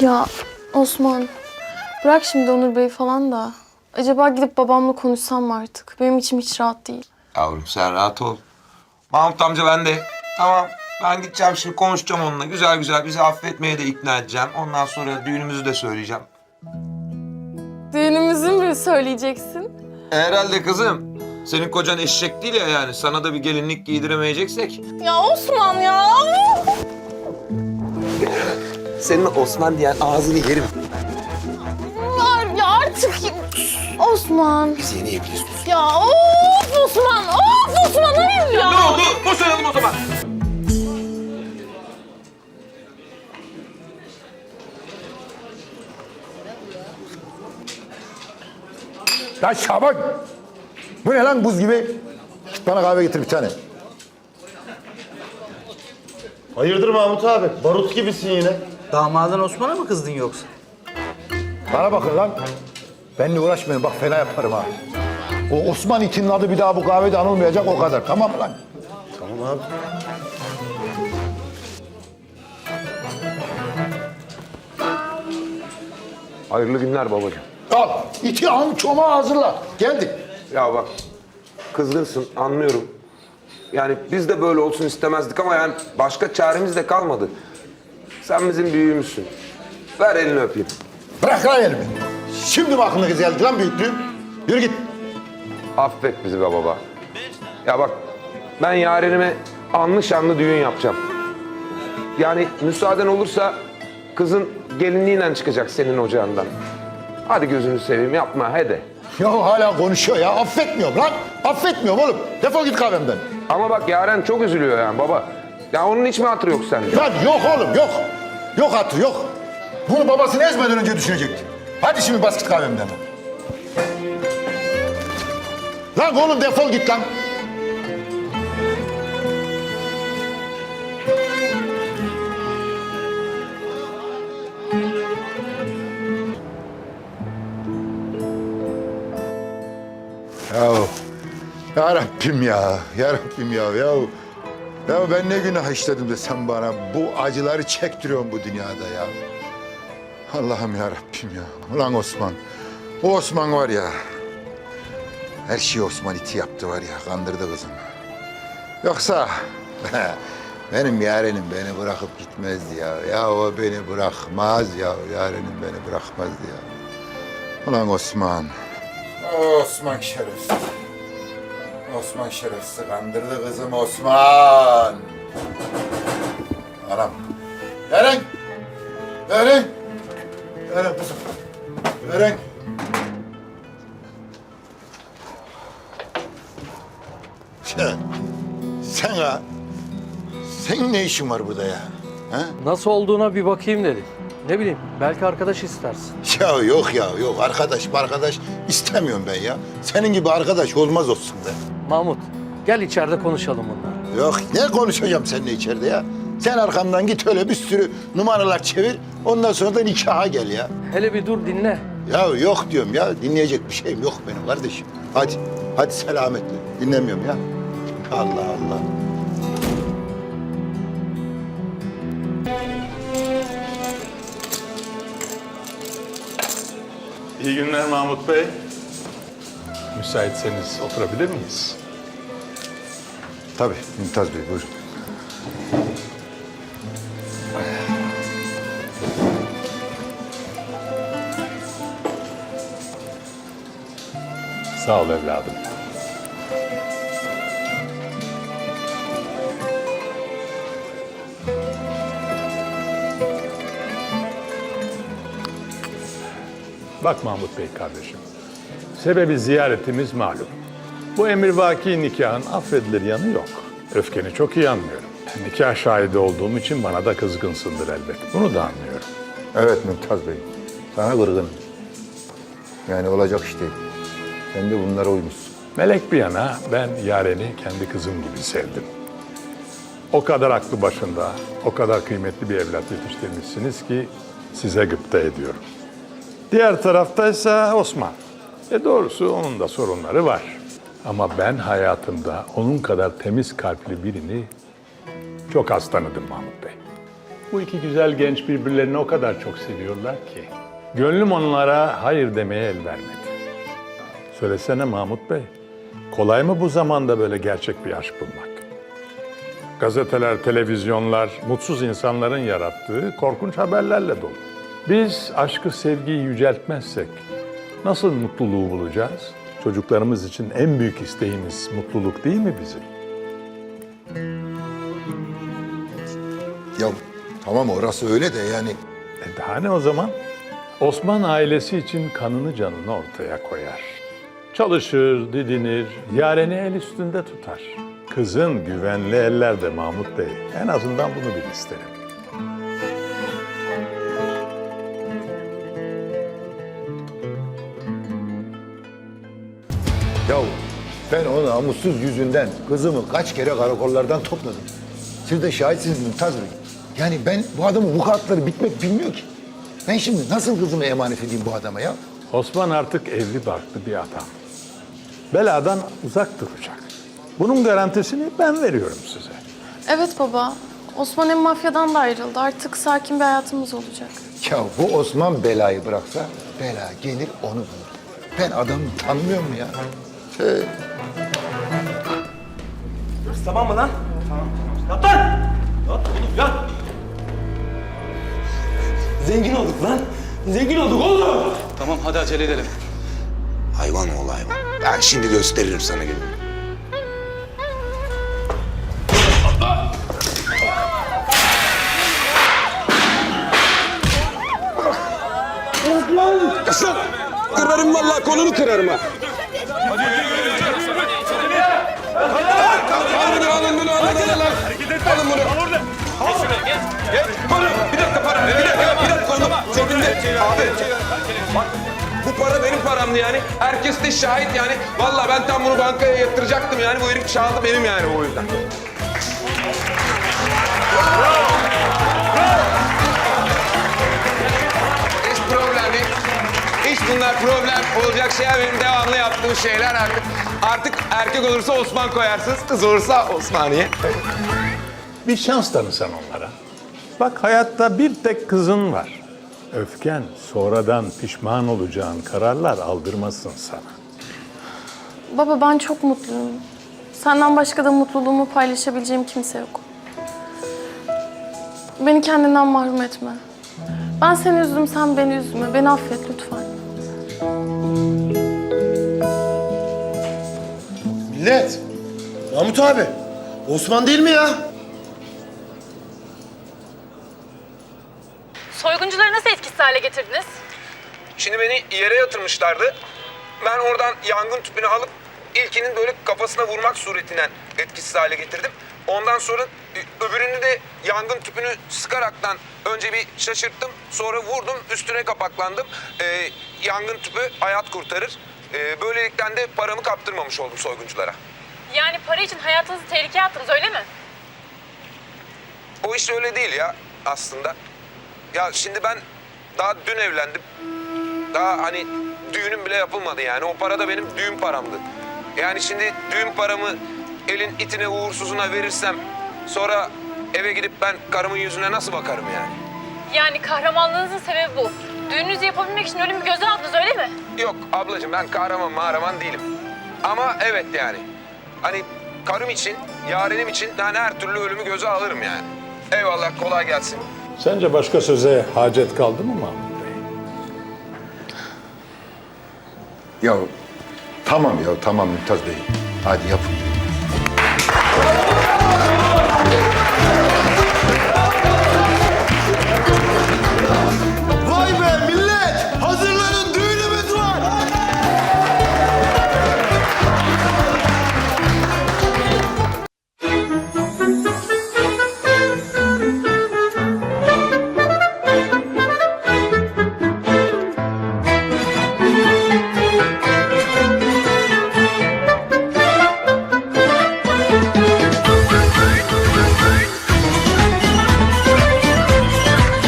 Ya Osman, bırak şimdi Onur Bey falan da. Acaba gidip babamla konuşsam mı artık? Benim içim hiç rahat değil. Yavrum sen rahat ol. Mahmut amca ben de. Tamam ben gideceğim şimdi konuşacağım onunla. Güzel güzel bizi affetmeye de ikna edeceğim. Ondan sonra düğünümüzü de söyleyeceğim. Düğünümüzü mü söyleyeceksin? Herhalde kızım. Senin kocan eşek değil ya yani. Sana da bir gelinlik giydiremeyeceksek. Ya Osman ya! Senin Osman diyen ağzını yerim. Ya, ya artık... Osman. Biz yeni evliyiz. Ya of Osman! Of Osman hayır ya! Ne oldu? Boşanalım o zaman. Lan Şaban! Bu ne lan buz gibi? Git bana kahve getir bir tane. Hayırdır Mahmut abi? Barut gibisin yine. Damadın Osman'a mı kızdın yoksa? Bana bakın lan. Benimle uğraşmayın bak fena yaparım ha. O Osman itinin adı bir daha bu kahvede anılmayacak o kadar. Tamam mı lan? Tamam abi. Hayırlı günler babacığım. Al iti an çomağı hazırla. Geldik. Ya bak kızgınsın anlıyorum. Yani biz de böyle olsun istemezdik ama yani başka çaremiz de kalmadı. Sen bizim büyüğümüzsün. Ver elini öpeyim. Bırak lan elimi. Şimdi mi aklına geldi lan büyüklüğüm? Yürü git. Affet bizi be baba. Ya bak ben yarenime anlı şanlı düğün yapacağım. Yani müsaaden olursa kızın gelinliğiyle çıkacak senin ocağından. Hadi gözünü seveyim yapma hadi. Ya hala konuşuyor ya. Affetmiyorum lan. Affetmiyorum oğlum. Defol git kahvemden. Ama bak Yaren çok üzülüyor yani baba. Ya onun hiç mi hatırı yok sende? Lan yok oğlum yok. Yok hatır yok. Bunu babasını ezmeden önce düşünecekti. Hadi şimdi bas git kahvemden. Lan oğlum defol git lan. Ya, ya ya, ya ya, ya. Ya ben ne günah işledim de sen bana bu acıları çektiriyorsun bu dünyada ya. Allah'ım ya Rabbim ya. Ulan Osman, o Osman var ya. Her şeyi Osman iti yaptı var ya, kandırdı kızım. Yoksa benim yarenim beni bırakıp gitmezdi ya. Ya o beni bırakmaz ya, yarenim beni bırakmazdı ya. Ulan Osman. Osman şerefsiz. Osman şerefsiz kandırdı kızım Osman. Anam. Eren. Eren. Eren kızım. Eren. Sen, sen ha, senin ne işin var burada ya? Ha? Nasıl olduğuna bir bakayım dedim. Ne bileyim belki arkadaş istersin. Ya yok ya yok arkadaş arkadaş istemiyorum ben ya. Senin gibi arkadaş olmaz olsun be. Mahmut gel içeride konuşalım bunları. Yok ne konuşacağım seninle içeride ya? Sen arkamdan git öyle bir sürü numaralar çevir. Ondan sonra da nikaha gel ya. Hele bir dur dinle. Ya yok diyorum ya. Dinleyecek bir şeyim yok benim kardeşim. Hadi. Hadi selametle. Dinlemiyorum ya. Allah Allah. İyi günler Mahmut Bey. Müsaitseniz oturabilir miyiz? Tabii Mümtaz Bey buyurun. Sağ ol evladım. Bak Mahmut Bey kardeşim. Sebebi ziyaretimiz malum. Bu emirvaki nikahın affedilir yanı yok. Öfkeni çok iyi anlıyorum. Nikah şahidi olduğum için bana da kızgınsındır elbet. Bunu da anlıyorum. Evet Mümtaz Bey. Sana kırgınım. Yani olacak iş değil. Sen de bunlara uymuşsun. Melek bir yana ben Yaren'i kendi kızım gibi sevdim. O kadar aklı başında, o kadar kıymetli bir evlat yetiştirmişsiniz ki size gıpta ediyorum. Diğer taraftaysa Osman. E doğrusu onun da sorunları var. Ama ben hayatımda onun kadar temiz kalpli birini çok az tanıdım Mahmut Bey. Bu iki güzel genç birbirlerini o kadar çok seviyorlar ki. Gönlüm onlara hayır demeye el vermedi. Söylesene Mahmut Bey, kolay mı bu zamanda böyle gerçek bir aşk bulmak? Gazeteler, televizyonlar, mutsuz insanların yarattığı korkunç haberlerle dolu. Biz aşkı, sevgiyi yüceltmezsek nasıl mutluluğu bulacağız? Çocuklarımız için en büyük isteğimiz mutluluk değil mi bizim? Ya tamam orası öyle de yani E daha ne o zaman? Osman ailesi için kanını canını ortaya koyar. Çalışır, didinir, yareni el üstünde tutar. Kızın güvenli ellerde Mahmut Bey. En azından bunu bil isterim. Ya ben o namussuz yüzünden kızımı kaç kere karakollardan topladım. Siz de şahitsiniz Mümtaz Bey. Yani ben bu adamın vukuatları bitmek bilmiyor ki. Ben şimdi nasıl kızımı emanet edeyim bu adama ya? Osman artık evli barklı bir adam. Beladan uzak duracak. Bunun garantisini ben veriyorum size. Evet baba. Osman hem mafyadan da ayrıldı. Artık sakin bir hayatımız olacak. Ya bu Osman belayı bıraksa bela gelir onu bulur. Ben adamı tanımıyorum ya. Şey, Tamam mı lan? Tamam. Yat lan! Yat oğlum yat! Zengin olduk lan! Zengin olduk oğlum! Tamam hadi acele edelim. Hayvan ol hayvan. Ben şimdi gösteririm sana gününü. Aslan! Kırarım vallahi kolunu kırarım ha. Alın bunu, alın bunu, alın, alın, alın. Alın bunu. Geç, para. Bir dakika para. Bir dakika, bir dakika oğlum. Cebinde. Abi. Bak, bu para benim paramdı yani. Herkes de şahit yani. Vallahi ben tam bunu bankaya yatıracaktım yani. Bu herif çaldı benim yani o yüzden. Hiç bunlar problem olacak şeyler benim devamlı yaptığım şeyler artık. Artık erkek olursa Osman koyarsınız, kız olursa Osmaniye. Bir şans tanısan onlara. Bak hayatta bir tek kızın var. Öfken sonradan pişman olacağın kararlar aldırmasın sana. Baba ben çok mutluyum. Senden başka da mutluluğumu paylaşabileceğim kimse yok. Beni kendinden mahrum etme. Ben seni üzdüm, sen beni üzme. Beni affet lütfen. Millet! Mahmut abi! Osman değil mi ya? Soyguncuları nasıl etkisiz hale getirdiniz? Şimdi beni yere yatırmışlardı. Ben oradan yangın tüpünü alıp ilkinin böyle kafasına vurmak suretinden etkisiz hale getirdim. Ondan sonra e, öbürünü de yangın tüpünü sıkaraktan önce bir şaşırttım. Sonra vurdum üstüne kapaklandım. Ee, yangın tüpü hayat kurtarır. Ee, böylelikle de paramı kaptırmamış oldum soygunculara. Yani para için hayatınızı tehlikeye attınız öyle mi? O iş öyle değil ya aslında. Ya şimdi ben daha dün evlendim. Daha hani düğünüm bile yapılmadı yani. O para da benim düğün paramdı. Yani şimdi düğün paramı elin itine uğursuzuna verirsem sonra eve gidip ben karımın yüzüne nasıl bakarım yani? Yani kahramanlığınızın sebebi bu. Düğününüzü yapabilmek için ölümü göze aldınız öyle mi? Yok ablacığım ben kahraman mahraman değilim. Ama evet yani. Hani karım için, yarenim için yani her türlü ölümü göze alırım yani. Eyvallah kolay gelsin. Sence başka söze hacet kaldı mı Mahmut Bey? ya tamam ya tamam Mümtaz Bey. Hadi ya